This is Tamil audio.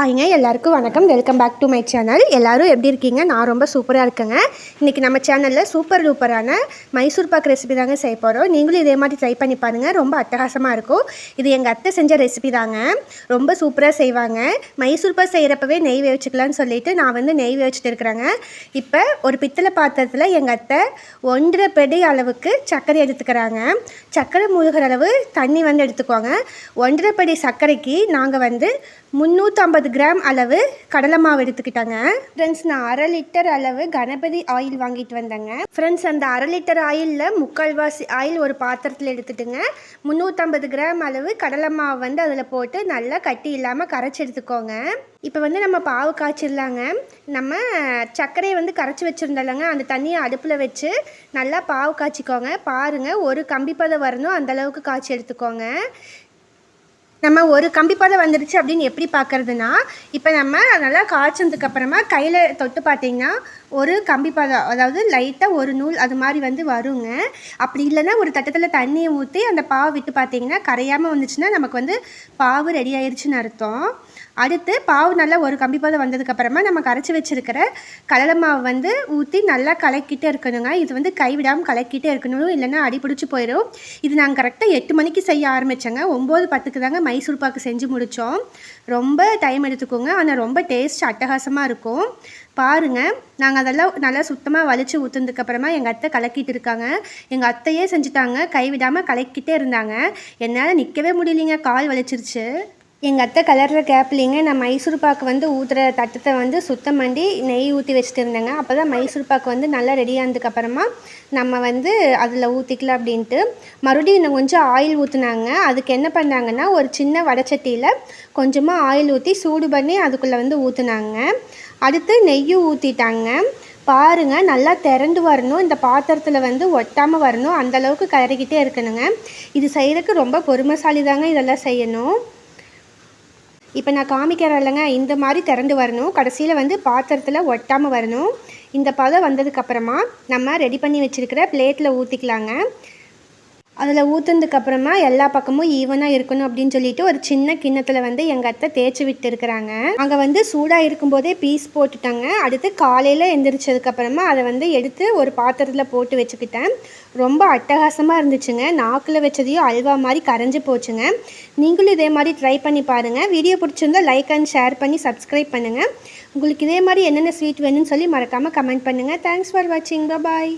ஹாய்ங்க எல்லாருக்கும் வணக்கம். Welcome back to my channel எல்லோரும் எப்படி இருக்கீங்க? நான் ரொம்ப சூப்பராக இருக்கேங்க. இன்றைக்கி நம்ம சேனலில் சூப்பர் டூப்பரான மைசூர் பாக் ரெசிபி தாங்க செய்ய போகிறோம் நீங்களும் இதே மாதிரி ட்ரை பண்ணி பாருங்கள் ரொம்ப அட்டகாசமாக இருக்கும். இது எங்கள் அத்தை செஞ்ச ரெசிபி தாங்க. ரொம்ப சூப்பராக செய்வாங்க. மைசூர் பாக் செய்கிறப்பவே நெய் வேவிச்சுக்கலான்னு சொல்லிட்டு நான் வந்து நெய் வேவிச்சிட்டு இருக்கிறேங்க. இப்போ ஒரு பித்தளை பாத்திரத்தில் எங்கள் அத்தை ஒன்றரை பெடி அளவுக்கு சர்க்கரை எடுத்துக்கிறாங்க. சர்க்கரை மூழ்கிற அளவு தண்ணி வந்து எடுத்துக்கோங்க. ஒன்றரை படி சர்க்கரைக்கு நாங்கள் வந்து முந்நூற்றம்பது கிராம் அளவு கடலை மாவு எடுத்துக்கிட்டாங்க. ஃப்ரெண்ட்ஸ் நான் அரை லிட்டர் அளவு கணபதி ஆயில் வாங்கிட்டு வந்தேங்க. ஃப்ரெண்ட்ஸ் அந்த அரை லிட்டர் ஆயிலில் முக்கால்வாசி ஆயில் ஒரு பாத்திரத்தில் எடுத்துட்டுங்க. முந்நூற்றம்பது கிராம் அளவு கடலை மாவு வந்து அதில் போட்டு நல்லா கட்டி இல்லாமல் கரைச்சி எடுத்துக்கோங்க. இப்போ வந்து நம்ம பாவு காய்ச்சிடலாங்க நம்ம சர்க்கரையை வந்து கரைச்சி வச்சுருந்தோம்லங்க. அந்த தண்ணியை அடுப்பில் வச்சு நல்லா பாவு காய்ச்சிக்கோங்க. பாருங்கள் ஒரு கம்பி வரணும். அந்தளவுக்கு காய்ச்சி எடுத்துக்கோங்க. நம்ம ஒரு கம்பி பதம் வந்துடுச்சு அப்படின்னு எப்படி பார்க்குறதுனா இப்போ நம்ம நல்லா காய்ச்சதுக்கு அப்புறமா கையில் தொட்டு பார்த்தீங்கன்னா ஒரு கம்பி பதம் அதாவது லைட்டாக ஒரு நூல் அது மாதிரி வந்து வருங்க. அப்படி இல்லைன்னா ஒரு தட்டத்தில் தண்ணியை ஊற்றி அந்த பாவை விட்டு பார்த்தீங்கன்னா கரையாமல் வந்துச்சுன்னா நமக்கு வந்து பாவு ரெடி ஆயிடுச்சுன்னு அர்த்தம். அடுத்து பாவு நல்லா ஒரு கம்பி பதம் வந்ததுக்கப்புறமா நம்ம கரைச்சி வச்சுருக்கிற கடலை மாவு வந்து ஊற்றி நல்லா கலக்கிட்டே இருக்கணுங்க. இது வந்து கைவிடாமல் கலக்கிட்டே இருக்கணும் இல்லைன்னா அடிபிடிச்சி போயிடும் இது நாங்கள் கரெக்டாக எட்டு மணிக்கு செய்ய ஆரம்பித்தோங்க ஒம்பது பத்துக்கு தாங்க மைசூர் பாக்கு செஞ்சு முடித்தோம் ரொம்ப டைம் எடுத்துக்கோங்க. ஆனால் ரொம்ப டேஸ்ட் அட்டகாசமாக இருக்கும். பாருங்கள் நாங்கள் அதெல்லாம் நல்லா சுத்தமாக வலிச்சு ஊற்றுனதுக்கப்புறமா எங்கள் அத்தை கலக்கிட்டு இருக்காங்க. எங்கள் அத்தையே செஞ்சுட்டாங்க. கைவிடாமல் கலக்கிட்டே இருந்தாங்க. என்னால் நிற்கவே முடியலைங்க. கால் வலிச்சிருச்சு. எங்கள் அத்தை கலர்ற கேப்லிங்க நான் மைசூர் பாக்கு வந்து ஊற்றுற தட்டத்தை வந்து சுத்தம் பண்ணி நெய் ஊற்றி வச்சுட்டு இருந்தேங்க. அப்போ தான் மைசூர் பாக்கு வந்து நல்லா ரெடி ஆனதுக்கப்புறமா நம்ம வந்து அதில் ஊற்றிக்கலாம் அப்படின்ட்டு மறுபடியும் இன்னும் கொஞ்சம் ஆயில் ஊற்றுனாங்க அதுக்கு என்ன பண்ணாங்கன்னா ஒரு சின்ன வடச்சட்டியில் கொஞ்சமாக ஆயில் ஊற்றி சூடு பண்ணி அதுக்குள்ளே வந்து ஊற்றுனாங்க அடுத்து நெய்யும் ஊற்றிட்டாங்க பாருங்கள் நல்லா திரண்டு வரணும். இந்த பாத்திரத்தில் வந்து ஒட்டாமல் வரணும். அந்தளவுக்கு கறக்கிட்டே இருக்கணுங்க. இது செய்கிறதுக்கு ரொம்ப பொறுமைசாலி தாங்க இதெல்லாம் செய்யணும். இப்போ நான் காமிக்கிறேன் இல்லைங்க இந்த மாதிரி திறந்து வரணும். கடைசியில் வந்து பாத்திரத்தில் ஒட்டாமல் வரணும். இந்த பதம் வந்ததுக்கப்புறமா நம்ம ரெடி பண்ணி வச்சுருக்கிற பிளேட்டில் ஊற்றிக்கலாங்க அதில் ஊற்றுனதுக்கப்புறமா எல்லா பக்கமும் ஈவனாக இருக்கணும் அப்படின்னு சொல்லிட்டு ஒரு சின்ன கிண்ணத்தில் வந்து எங்கள் அத்தை தேய்ச்சி விட்டு இருக்கிறாங்க அங்கே வந்து சூடாக இருக்கும்போதே பீஸ் போட்டுட்டாங்க. அடுத்து காலையில் எந்திரிச்சதுக்கப்புறமா அதை வந்து எடுத்து ஒரு பாத்திரத்தில் போட்டு வச்சுக்கிட்டேன். ரொம்ப அட்டகாசமாக இருந்துச்சுங்க. நாக்கில் வச்சதையும் அல்வா மாதிரி கரைஞ்சி போச்சுங்க. நீங்களும் இதே மாதிரி ட்ரை பண்ணி பாருங்கள் வீடியோ பிடிச்சிருந்தால் லைக் அண்ட் ஷேர் பண்ணி சப்ஸ்கிரைப் பண்ணுங்கள் உங்களுக்கு இதே மாதிரி என்னென்ன ஸ்வீட் வேணும்னு சொல்லி மறக்காமல் கமெண்ட் பண்ணுங்கள் தேங்க்ஸ் ஃபார் வாட்சிங் பாய்